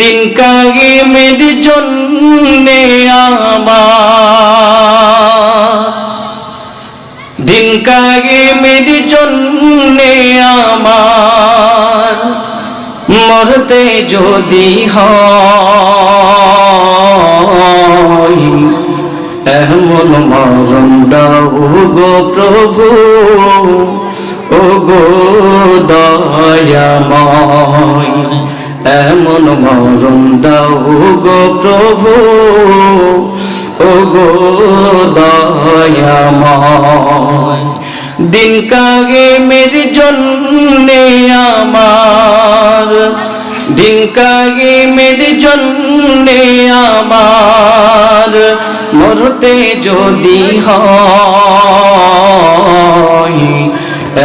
দিন কায়েমের জন্যে আমার দিন কায়েমের জন্যে আমার মরতে যদি হয়, এমন মরণ দাও গো প্রভু, ও গো দয়াময়। এমন মরণ দাও গো প্রভু, ও গো দয়াময়। দিন কাগে মের জন্যে আমার, দিন কাগে মের জন্যে আমার মরতে যদি হয়,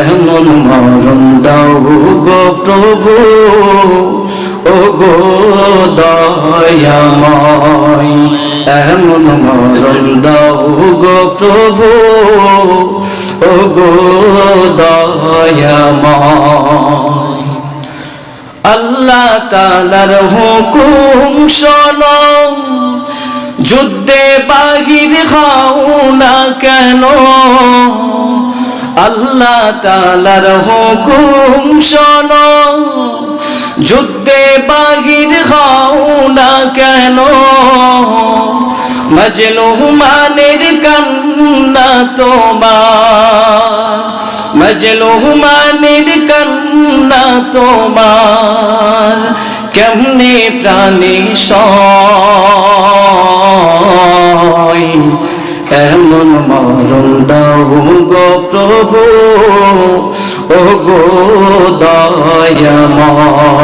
এমন মরণ দাও গো প্রভু ও গো দয়াময়, এমন মরণ দাও গো প্রভু। ও গো দয়াময়, আল্লাহ তালার হুকুম শোনো। যুদ্ধে বাহির খাও না কেন? আল্লাহ তালার হুকুম শোনো। যুদ্ধে বাহির খাও না কেন? মজলুমানের কান্না তোমার, মজলুমানের কান্না তোমার, কেমনে প্রাণে সয়? এমন মরণ দাও গো প্রভু, ও গো দয়াময়।